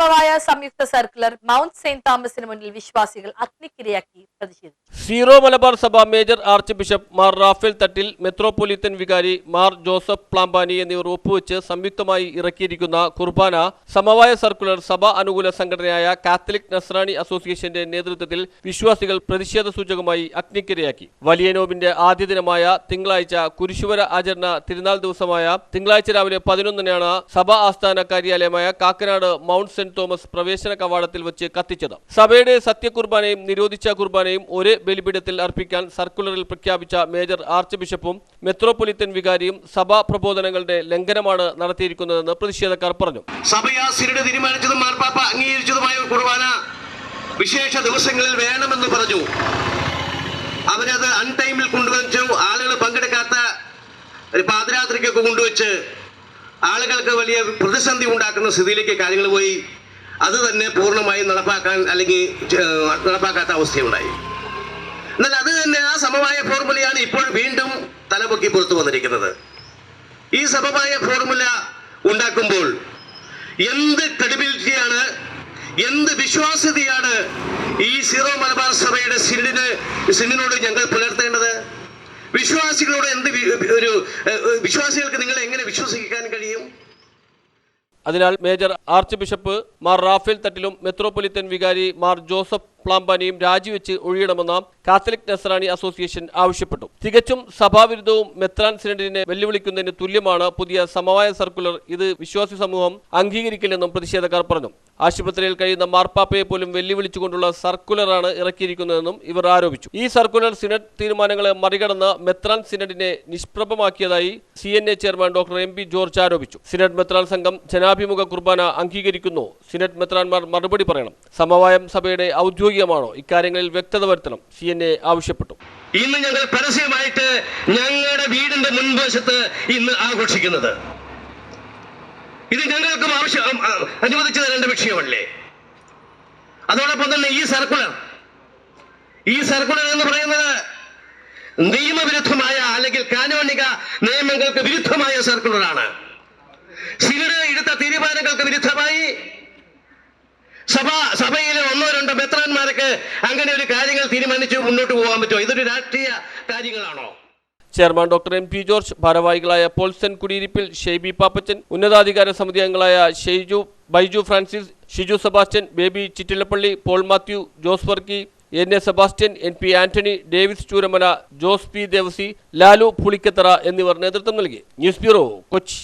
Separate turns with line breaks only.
കുർബാന സംയുക്ത circular mount Saint തോമസിന് മുന്നിൽ വിശ്വാസികൾ അഗ്നിക്കിരയാക്കി പ്രതിഷേധിച്ചു.
സീറോ മലബാർ സഭ major archbishop Mar Raphael Thattil metropolitan vicar Mar Joseph Pamplany എന്നിവർ ഒപ്പുവെച്ച് സംയുക്തമായി ഇറക്കിയിരിക്കുന്ന കുർബാന സമവായ സർക്കുലർ സഭ അനുകൂല സംഘടനയായ കാത്തലിക് നസ്രാണി അസോസിയേഷന്റെ നേതൃത്വത്തിൽ വിശ്വാസികൾ പ്രതിഷേധ സൂചകമായി അഗ്നിക്കിരയാക്കി. വലിയ നോബിന്റെ ആദ്യ ദിനമായ തിങ്കളാഴ്ച കുരിശുവര ആചരണ തിരുനാൾ ദിവസമായ തിങ്കളാഴ്ച രാവിലെ പതിനൊന്നിനാണ് സഭ ആസ്ഥാന കാര്യാലയമായ കാക്കനാട് മൗണ്ട് സെന്റ് തോമസ് പ്രവേശന കവാടത്തിൽ വെച്ച് കത്തിച്ചത്. സഭയുടെ സത്യകുർബാനയും നിരോധിച്ച കുർബാനയും ഒരേ ബലിപീഠത്തിൽ അർപ്പിക്കാൻ സർക്കുലറിൽ പ്രഖ്യാപിച്ച മേജർ ആർച്ച് ബിഷപ്പും മെത്രോപൊലിത്തൻ വികാരിയും സഭാ പ്രബോധനങ്ങളുടെ ലംഘനമാണ് നടത്തിയിരിക്കുന്നതെന്ന് പ്രതിഷേധക്കാർ പറഞ്ഞു.
സഭയാസിരുടെ തീരുമാനിച്ചതും മാർപ്പാപ്പ അംഗീകരിച്ചതുമായ കുർബാന വിശേഷ ദിവസങ്ങളിൽ വേണമെന്ന് പറഞ്ഞു. അവരത് അൺടൈമിൽ കൊണ്ടുവച്ചു. ആളുകൾ പങ്കെടുക്കാത്ത ഒരു പാതിരാത്രിക്കൊക്കെ കൊണ്ടുവച്ച് ആളുകൾക്ക് വലിയ പ്രതിസന്ധി ഉണ്ടാക്കുന്ന സ്ഥിതിയിലേക്ക് കാര്യങ്ങൾ പോയി. അത് തന്നെ പൂർണമായും നടപ്പാക്കാൻ അല്ലെങ്കിൽ നടപ്പാക്കാത്ത അവസ്ഥയുണ്ടായി. എന്നാൽ അത് തന്നെ ആ സമവായ ഫോർമുലയാണ് ഇപ്പോൾ വീണ്ടും തലപൊക്കി പുറത്തു വന്നിരിക്കുന്നത്. ഈ സമവായ ഫോർമുല ഉണ്ടാക്കുമ്പോൾ എന്ത് ക്രെഡിബിലിറ്റിയാണ് എന്ത് വിശ്വാസ്യതയാണ് ഈ സീറോ മലബാർ സഭയുടെ സിനിന് സിനിനോട് ഞങ്ങൾ പുലർത്തേണ്ടത്? വിശ്വാസികളോട് എന്ത് ഒരു വിശ്വാസികൾക്ക് നിങ്ങളെ എങ്ങനെ വിശ്വസിക്കാൻ കഴിയും?
അതിനാൽ major archbishop Mar Rafale തട്ടിലും മെത്രോപൊലിത്തൻ വികാരി മാർ ജോസഫ് പ്ലാമ്പാനിയും രാജിവെച്ച് ഒഴിയണമെന്ന് കാത്തലിക് നസറാണി അസോസിയേഷൻ ആവശ്യപ്പെട്ടു. തികച്ചും സഭാവിരുദ്ധവും മെത്രാൻ സിനഡിനെ വെല്ലുവിളിക്കുന്നതിന് തുല്യമാണ് പുതിയ സമവായ സർക്കുലർ. ഇത് വിശ്വാസി സമൂഹം അംഗീകരിക്കില്ലെന്നും പ്രതിഷേധക്കാർ പറഞ്ഞു. ആശുപത്രിയിൽ കഴിയുന്ന മാർപ്പാപ്പയെ പോലും വെല്ലുവിളിച്ചുകൊണ്ടുള്ള സർക്കുലറാണ് ഇറക്കിയിരിക്കുന്നതെന്നും ഇവർ ആരോപിച്ചു. ഈ സർക്കുലർ സിനഡ് തീരുമാനങ്ങളെ മറികടന്ന് മെത്രാൻ സിനഡിനെ നിഷ്പ്രഭമാക്കിയതായി C N A chairman doctor M P George ആരോപിച്ചു. സിനഡ് മെത്രാൻ സംഘം ജനാഭിമുഖ കുർബാന അംഗീകരിക്കുന്നു. സിനഡ് മെത്രാൻമാർ മറുപടി പറയണം. സമവായം സഭയുടെ ഔദ്യോഗികമാണോ? ഇക്കാര്യങ്ങളിൽ വ്യക്തത വരുത്തണം. സി എൻ എ ആവശ്യപ്പെട്ടു.
ഇന്ന് ഞങ്ങൾ പരസ്യമായിട്ട് ഞങ്ങളുടെ വീടിന്റെ മുൻവശത്ത് ഇന്ന് ആഘോഷിക്കുന്നത്. ഇത് ഞങ്ങൾക്കും ആവശ്യം അനുവദിച്ചു തരേണ്ട വിഷയമല്ലേ? അതോടൊപ്പം തന്നെ ഈ സർക്കുലർ ഈ സർക്കുലർ എന്ന് പറയുന്നത് നിയമവിരുദ്ധമായ അല്ലെങ്കിൽ കാനോണിക നിയമങ്ങൾക്ക് വിരുദ്ധമായ സർക്കുലറാണ്. സിനിഡ് എടുത്ത തീരുമാനങ്ങൾക്ക് വിരുദ്ധമായി സഭ സഭയിലെ ഒന്നോ രണ്ടോ മെത്രാന്മാർക്ക് അങ്ങനെ ഒരു കാര്യങ്ങൾ തീരുമാനിച്ച് മുന്നോട്ട് പോകാൻ പറ്റുമോ? ഇതൊരു രാഷ്ട്രീയ കാര്യങ്ങളാണോ?
Chairman doctor M P George ഭാരവാഹികളായ പോൾസൻ കുടിയിരിപ്പിൽ ഷെയ്ബി പാപ്പച്ചൻ ഉന്നതാധികാര സമിതി അംഗങ്ങളായ Shaiju Baiju Francis Shiju Sebastian Baby Chittilappilly Paul Mathew Jose Varkey N A Sebastian N P Antony Davis Chooramala Jose P Devassy Lalu Pulikkathara എന്നിവർ നേതൃത്വം നൽകി. News bureau Kochi.